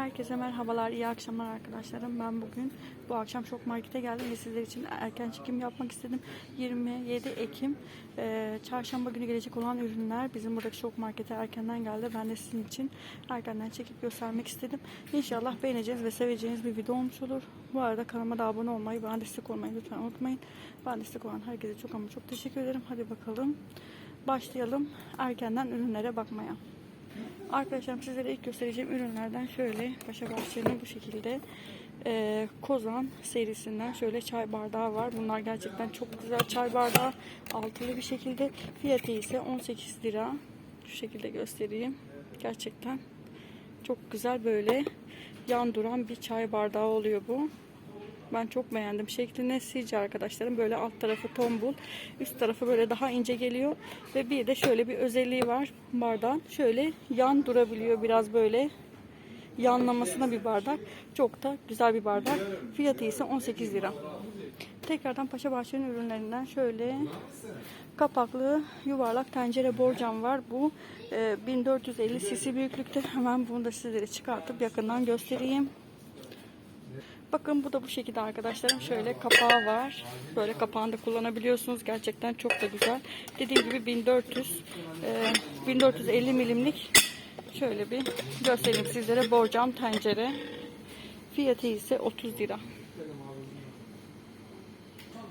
Herkese merhabalar, iyi akşamlar arkadaşlarım. Ben bugün bu akşam şok markete geldim ve sizler için erken çekim yapmak istedim. 27 Ekim e, çarşamba günü gelecek olan ürünler bizim buradaki şok markete erkenden geldi. Ben de sizin için erkenden çekip göstermek istedim. İnşallah beğeneceğiniz ve seveceğiniz bir video olmuş olur. Bu arada kanalıma da abone olmayı, bana destek olmayı lütfen unutmayın. Bana destek olan herkese çok ama çok teşekkür ederim. Hadi bakalım başlayalım erkenden ürünlere bakmaya. Arkadaşlarım sizlere ilk göstereceğim ürünlerden şöyle Paşa Bahçeli'nin bu şekilde e, Kozan serisinden şöyle çay bardağı var. Bunlar gerçekten çok güzel çay bardağı. Altılı bir şekilde. Fiyatı ise 18 lira. Şu şekilde göstereyim. Gerçekten çok güzel böyle yan duran bir çay bardağı oluyor bu. Ben çok beğendim şeklini. Sizce arkadaşlarım böyle alt tarafı tombul, üst tarafı böyle daha ince geliyor ve bir de şöyle bir özelliği var bardağın. Şöyle yan durabiliyor biraz böyle yanlamasına bir bardak. Çok da güzel bir bardak. Fiyatı ise 18 lira. Tekrardan Paşa Bahçe'nin ürünlerinden şöyle kapaklı yuvarlak tencere borcam var. Bu e, 1450 cc büyüklükte. Hemen bunu da sizlere çıkartıp yakından göstereyim. Bakın bu da bu şekilde arkadaşlarım. Şöyle kapağı var. Böyle kapağını da kullanabiliyorsunuz. Gerçekten çok da güzel. Dediğim gibi 1400 e, 1450 milimlik şöyle bir göstereyim sizlere. Borcam tencere. Fiyatı ise 30 lira.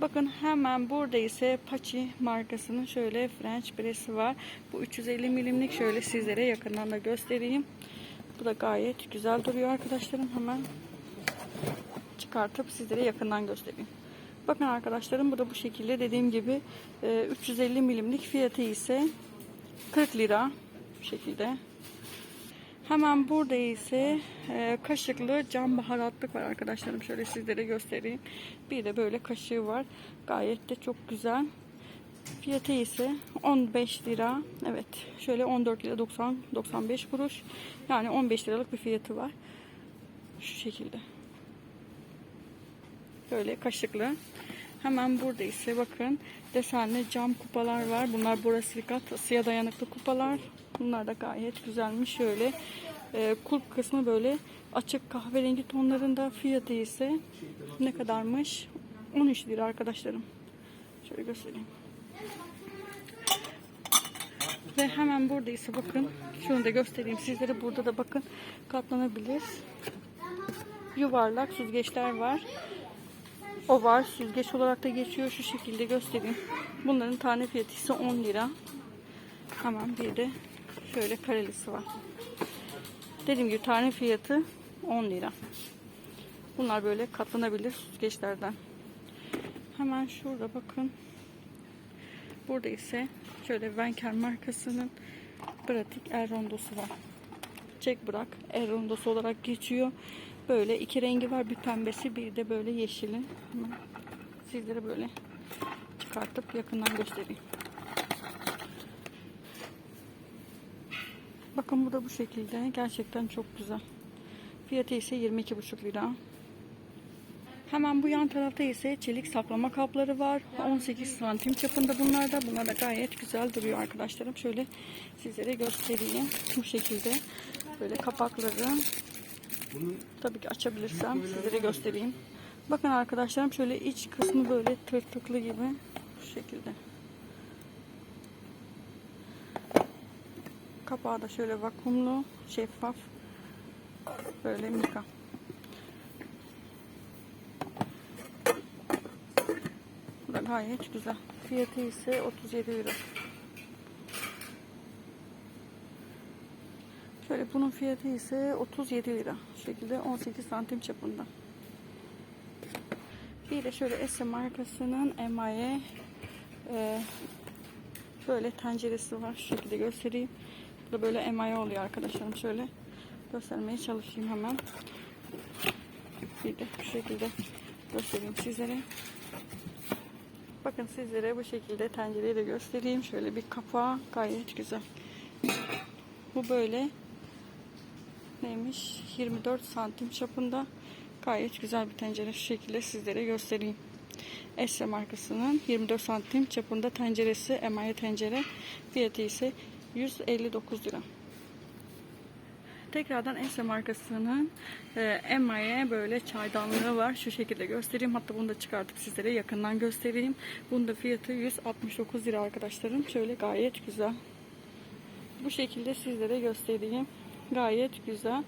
Bakın hemen burada ise Paçi markasının şöyle French press'i var. Bu 350 milimlik şöyle sizlere yakından da göstereyim. Bu da gayet güzel duruyor arkadaşlarım. Hemen çıkartıp sizlere yakından göstereyim. Bakın arkadaşlarım bu da bu şekilde dediğim gibi e, 350 milimlik fiyatı ise 40 lira bu şekilde. Hemen burada ise e, kaşıklı cam baharatlık var arkadaşlarım. Şöyle sizlere göstereyim. Bir de böyle kaşığı var. Gayet de çok güzel. Fiyatı ise 15 lira. Evet. Şöyle 14 lira 90 95 kuruş. Yani 15 liralık bir fiyatı var. Şu şekilde. Böyle kaşıklı. Hemen burada ise bakın desenli cam kupalar var. Bunlar borosilikat ısıya dayanıklı kupalar. Bunlar da gayet güzelmiş. Şöyle e, kulp kısmı böyle açık kahverengi tonlarında. Fiyatı ise ne kadarmış? 13 lira arkadaşlarım. Şöyle göstereyim. Ve hemen burada ise bakın şunu da göstereyim sizlere. Burada da bakın katlanabilir yuvarlak süzgeçler var. O var. Süzgeç olarak da geçiyor. Şu şekilde göstereyim. Bunların tane fiyatı ise 10 lira. Hemen bir de şöyle karelisi var. Dediğim gibi tane fiyatı 10 lira. Bunlar böyle katlanabilir süzgeçlerden. Hemen şurada bakın. Burada ise şöyle Venker markasının pratik el rondosu var. Çek bırak el rondosu olarak geçiyor. Böyle iki rengi var. Bir pembesi bir de böyle yeşili. Sizlere böyle çıkartıp yakından göstereyim. Bakın bu da bu şekilde. Gerçekten çok güzel. Fiyatı ise 22,5 lira. Hemen bu yan tarafta ise çelik saklama kapları var. 18 santim çapında bunlar da. Bunlar da gayet güzel duruyor arkadaşlarım. Şöyle sizlere göstereyim. Bu şekilde böyle kapakları Tabii ki açabilirsem sizlere göstereyim. Bakın arkadaşlarım şöyle iç kısmı böyle tırtıklı gibi şu şekilde. Kapağı da şöyle vakumlu, şeffaf. Böyle mika. Bu da gayet güzel. Fiyatı ise 37 lira. Bunun fiyatı ise 37 lira. Şu şekilde 18 santim çapında. Bir de şöyle Esse markasının emaye e, böyle tenceresi var. Şu şekilde göstereyim. Bu da böyle emaye oluyor arkadaşlarım. Şöyle göstermeye çalışayım hemen. Bir de şu şekilde göstereyim sizlere. Bakın sizlere bu şekilde tencereyi de göstereyim. Şöyle bir kapağı gayet güzel. Bu böyle neymiş 24 santim çapında gayet güzel bir tencere şu şekilde sizlere göstereyim Esre markasının 24 santim çapında tenceresi emaye tencere fiyatı ise 159 lira Tekrardan Esse markasının e, Emma'ya böyle çaydanlığı var. Şu şekilde göstereyim. Hatta bunu da çıkartıp sizlere yakından göstereyim. Bunun da fiyatı 169 lira arkadaşlarım. Şöyle gayet güzel. Bu şekilde sizlere göstereyim. Gayet güzel.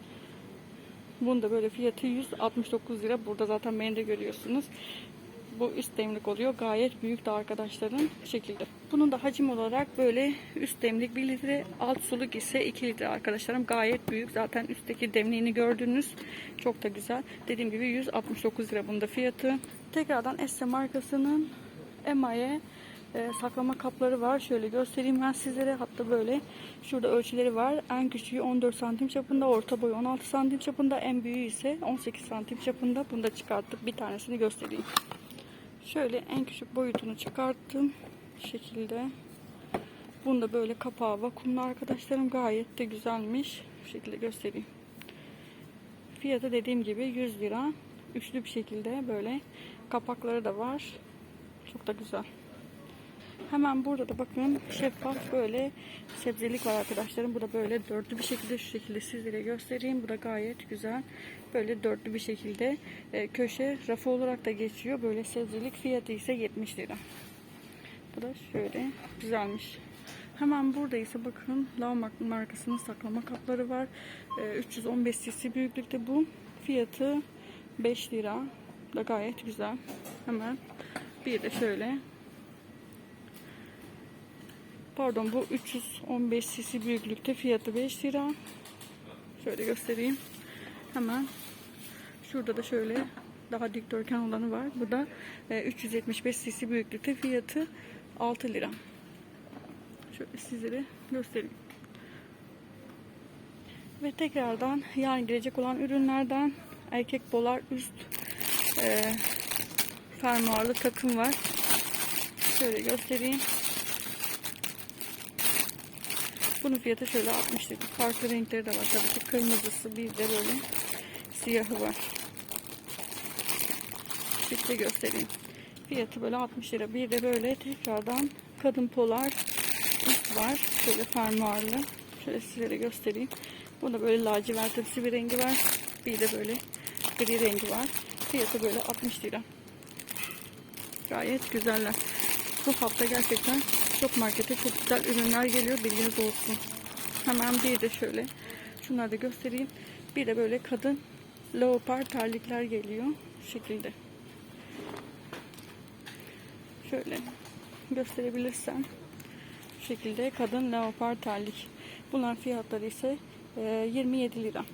Bunun da böyle fiyatı 169 lira. Burada zaten beni de görüyorsunuz. Bu üst demlik oluyor. Gayet büyük de arkadaşlarım bu şekilde. Bunun da hacim olarak böyle üst demlik 1 litre, alt suluk ise 2 litre arkadaşlarım. Gayet büyük. Zaten üstteki demliğini gördünüz. Çok da güzel. Dediğim gibi 169 lira bunun da fiyatı. Tekrardan Esse markasının Emaye e, saklama kapları var. Şöyle göstereyim ben sizlere. Hatta böyle şurada ölçüleri var. En küçüğü 14 santim çapında, orta boyu 16 santim çapında, en büyüğü ise 18 santim çapında. Bunu da çıkarttık. Bir tanesini göstereyim. Şöyle en küçük boyutunu çıkarttım. Bu şekilde. Bunda böyle kapağı vakumlu arkadaşlarım. Gayet de güzelmiş. Bu şekilde göstereyim. Fiyatı dediğim gibi 100 lira. Üçlü bir şekilde böyle kapakları da var. Çok da güzel. Hemen burada da bakın şeffaf böyle sebzelik var arkadaşlarım. Bu da böyle dörtlü bir şekilde şu şekilde sizlere göstereyim. Bu da gayet güzel. Böyle dörtlü bir şekilde e, köşe rafı olarak da geçiyor. Böyle sebzelik fiyatı ise 70 lira. Bu da şöyle güzelmiş. Hemen burada ise bakın Laumark markasının saklama kapları var. E, 315 cc büyüklükte bu. Fiyatı 5 lira. Bu da gayet güzel. Hemen bir de şöyle Pardon bu 315 cc büyüklükte fiyatı 5 lira. Şöyle göstereyim. Hemen şurada da şöyle daha dikdörtgen olanı var. Bu da e, 375 cc büyüklükte fiyatı 6 lira. Şöyle sizlere göstereyim. Ve tekrardan yarın gelecek olan ürünlerden erkek bolar üst e, fermuarlı takım var. Şöyle göstereyim. Bunun fiyatı şöyle 60 lira. Farklı renkleri de var tabii ki. Kırmızısı bir de böyle siyahı var. Şekli göstereyim. Fiyatı böyle 60 lira. Bir de böyle tekrardan kadın polar üst var. Şöyle fermuarlı. Şöyle sizlere göstereyim. Bunda böyle lacivertimsi bir rengi var. Bir de böyle gri rengi var. Fiyatı böyle 60 lira. Gayet güzeller. Bu hafta gerçekten çok markete çok güzel ürünler geliyor. Bilginiz olsun. Hemen bir de şöyle şunları da göstereyim. Bir de böyle kadın leopar terlikler geliyor. Şu şekilde. Şöyle gösterebilirsem. Şu şekilde kadın leopar terlik. Bunların fiyatları ise e, 27 lira.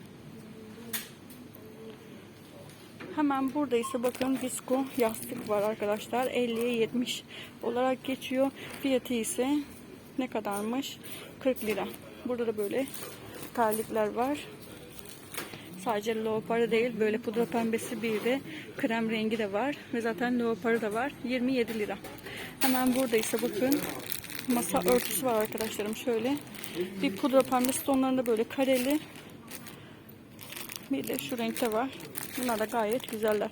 Hemen burada ise bakın disco yastık var arkadaşlar. 50'ye 70 olarak geçiyor. Fiyatı ise ne kadarmış? 40 lira. Burada da böyle terlikler var. Sadece leoparı değil böyle pudra pembesi bir de krem rengi de var. Ve zaten leoparı da var. 27 lira. Hemen burada ise bakın masa örtüsü var arkadaşlarım. Şöyle bir pudra pembesi tonlarında böyle kareli bir de şu renkte var. Bunlar da gayet güzeller.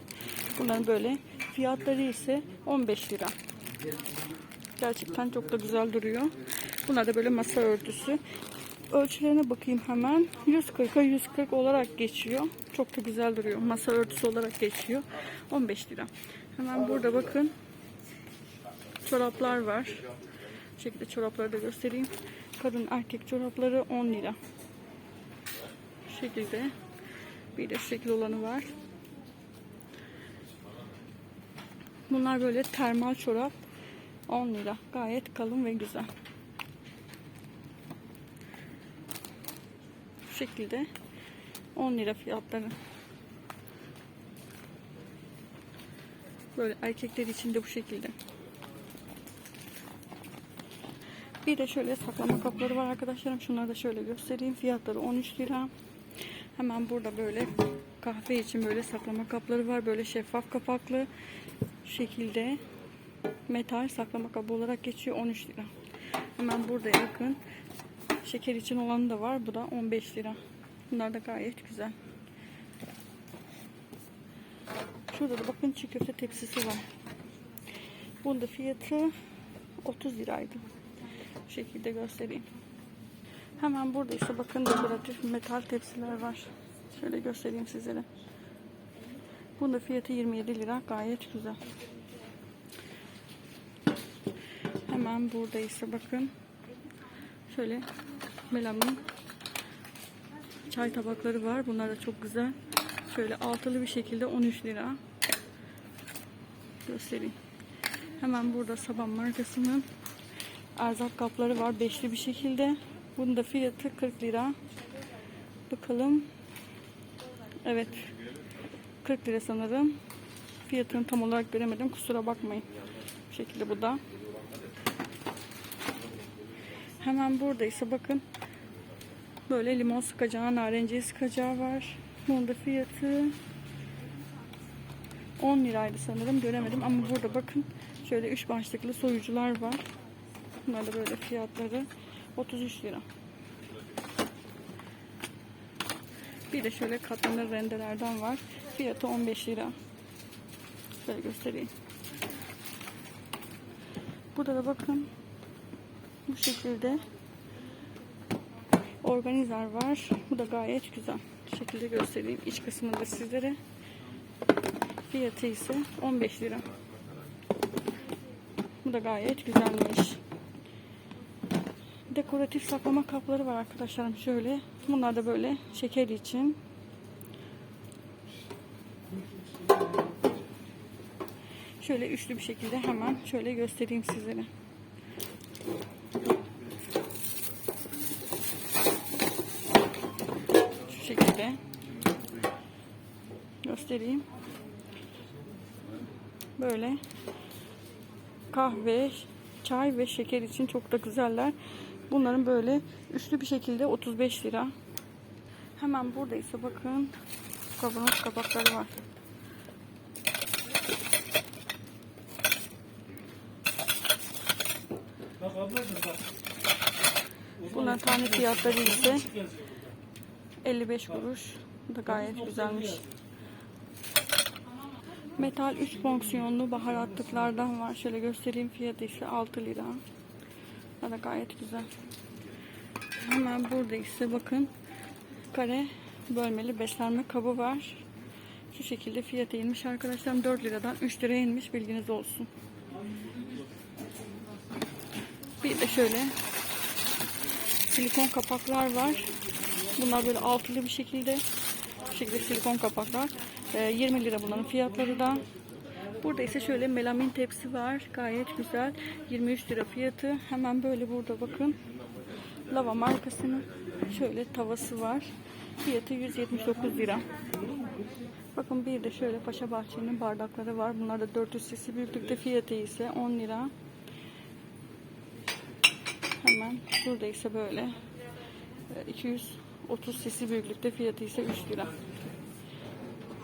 Bunların böyle fiyatları ise 15 lira. Gerçekten çok da güzel duruyor. Bunlar da böyle masa örtüsü. Ölçülerine bakayım hemen. 140'a 140 olarak geçiyor. Çok da güzel duruyor. Masa örtüsü olarak geçiyor. 15 lira. Hemen burada bakın. Çoraplar var. Bu şekilde çorapları da göstereyim. Kadın erkek çorapları 10 lira. Bu şekilde. Bir de şu şekil olanı var. Bunlar böyle termal çorap. 10 lira. Gayet kalın ve güzel. Bu şekilde 10 lira fiyatları. Böyle erkekler için de bu şekilde. Bir de şöyle saklama kapları var arkadaşlarım. Şunları da şöyle göstereyim. Fiyatları 13 lira. Hemen burada böyle kahve için böyle saklama kapları var. Böyle şeffaf kapaklı şekilde metal saklama kabı olarak geçiyor 13 lira. Hemen burada yakın şeker için olanı da var. Bu da 15 lira. Bunlar da gayet güzel. Şurada da bakın çiğ köfte tepsisi var. Bunun da fiyatı 30 liraydı. Bu şekilde göstereyim. Hemen burada ise bakın dekoratif metal tepsiler var. Şöyle göstereyim sizlere. Bunun da fiyatı 27 lira. Gayet güzel. Hemen burada ise bakın. Şöyle melamin çay tabakları var. Bunlar da çok güzel. Şöyle altılı bir şekilde 13 lira. Göstereyim. Hemen burada Saban markasının erzak kapları var. Beşli bir şekilde. Bunun da fiyatı 40 lira. Bakalım. Evet. 40 lira sanırım. Fiyatını tam olarak göremedim. Kusura bakmayın. Bu şekilde bu da. Hemen burada ise bakın. Böyle limon sıkacağı, narenciye sıkacağı var. Bunun da fiyatı 10 liraydı sanırım. Göremedim ama burada bakın. Şöyle 3 başlıklı soyucular var. Bunlar da böyle fiyatları 33 lira. Bir de şöyle katlanır rendelerden var. Fiyatı 15 lira. Şöyle göstereyim. Burada da bakın. Bu şekilde organizer var. Bu da gayet güzel. Şu şekilde göstereyim. İç kısmını da sizlere. Fiyatı ise 15 lira. Bu da gayet güzelmiş. Dekoratif saklama kapları var arkadaşlarım şöyle. Bunlar da böyle şeker için. Şöyle üçlü bir şekilde hemen şöyle göstereyim sizlere. Şu şekilde göstereyim. Böyle kahve, çay ve şeker için çok da güzeller. Bunların böyle üçlü bir şekilde 35 lira. Hemen burada ise bakın kavanoz kabakları var. Bak ablacığım bak. Bunların tane fiyatları ise 55 kuruş. Bu da gayet güzelmiş. Metal 3 fonksiyonlu baharatlıklardan var. Şöyle göstereyim fiyatı ise 6 lira. Bu da gayet güzel. Hemen burada ise bakın kare bölmeli beslenme kabı var. Şu şekilde fiyatı inmiş arkadaşlar. 4 liradan 3 liraya inmiş bilginiz olsun. Bir de şöyle silikon kapaklar var. Bunlar böyle altılı bir şekilde bu şekilde silikon kapaklar. Ee, 20 lira bunların fiyatları da. Burada ise şöyle melamin tepsi var. Gayet güzel. 23 lira fiyatı. Hemen böyle burada bakın. Lava markasının şöyle tavası var. Fiyatı 179 lira. Bakın bir de şöyle Paşa Bahçe'nin bardakları var. Bunlar da 400 cc büyüklükte fiyatı ise 10 lira. Hemen burada ise böyle e, 230 cc büyüklükte fiyatı ise 3 lira.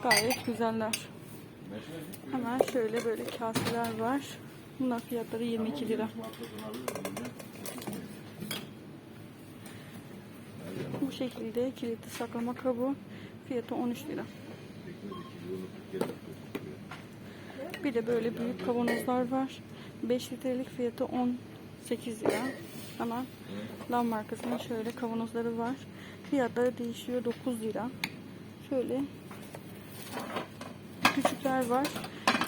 Gayet güzeller. Hemen şöyle böyle kaseler var. Bunlar fiyatları 22 lira. Bu şekilde kilitli saklama kabı fiyatı 13 lira. Bir de böyle büyük kavanozlar var. 5 litrelik fiyatı 18 lira. Hemen Lan markasının şöyle kavanozları var. Fiyatları değişiyor 9 lira. Şöyle küçükler var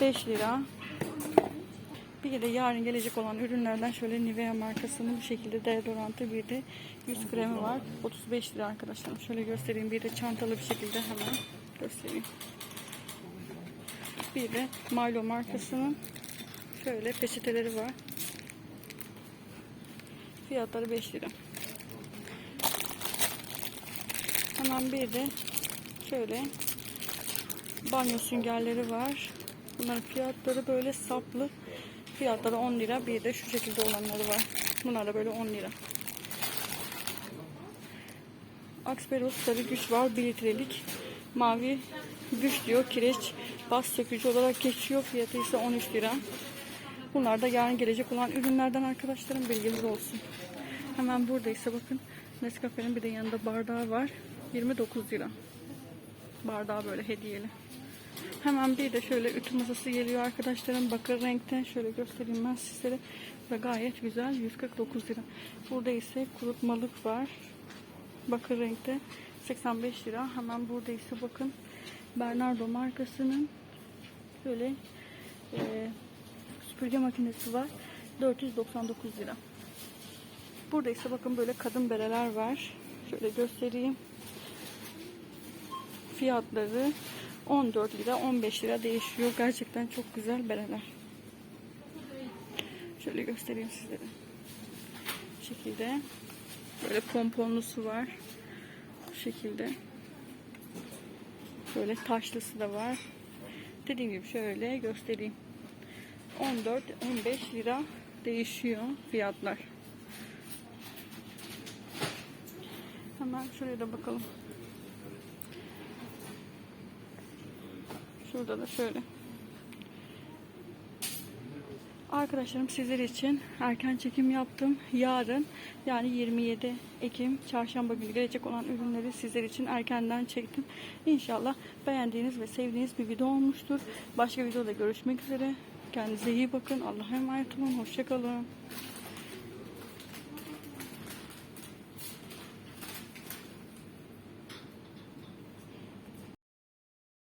5 lira. Bir de yarın gelecek olan ürünlerden şöyle Nivea markasının bu şekilde deodorantı bir de yüz kremi var. 35 lira arkadaşlar. Şöyle göstereyim. Bir de çantalı bir şekilde hemen göstereyim. Bir de Milo markasının şöyle peçeteleri var. Fiyatları 5 lira. Hemen bir de şöyle banyo süngerleri var. Bunların fiyatları böyle saplı. Fiyatları 10 lira. Bir de şu şekilde olanları var. Bunlar da böyle 10 lira. Aksperos sarı güç var. 1 litrelik. Mavi güç diyor. Kireç bas sökücü olarak geçiyor. Fiyatı ise 13 lira. Bunlar da yarın gelecek olan ürünlerden arkadaşlarım bilginiz olsun. Hemen burada bakın Nescafe'nin bir de yanında bardağı var. 29 lira. Bardağı böyle hediyeli. Hemen bir de şöyle ütü masası geliyor arkadaşlarım. Bakır renkte. Şöyle göstereyim ben sizlere. Ve gayet güzel. 149 lira. Burada ise kurutmalık var. bakır renkte 85 lira. Hemen burada ise bakın Bernardo markasının böyle e, süpürge makinesi var. 499 lira. Burada ise bakın böyle kadın bereler var. Şöyle göstereyim. Fiyatları 14 lira 15 lira değişiyor. Gerçekten çok güzel bereler. Şöyle göstereyim sizlere. Bu şekilde. Böyle pomponlusu var. Bu şekilde. Böyle taşlısı da var. Dediğim gibi şöyle göstereyim. 14-15 lira değişiyor fiyatlar. Hemen şuraya da bakalım. Şurada da şöyle. Arkadaşlarım sizler için erken çekim yaptım. Yarın yani 27 Ekim çarşamba günü gelecek olan ürünleri sizler için erkenden çektim. İnşallah beğendiğiniz ve sevdiğiniz bir video olmuştur. Başka videoda görüşmek üzere. Kendinize iyi bakın. Allah'a emanet olun. Hoşçakalın.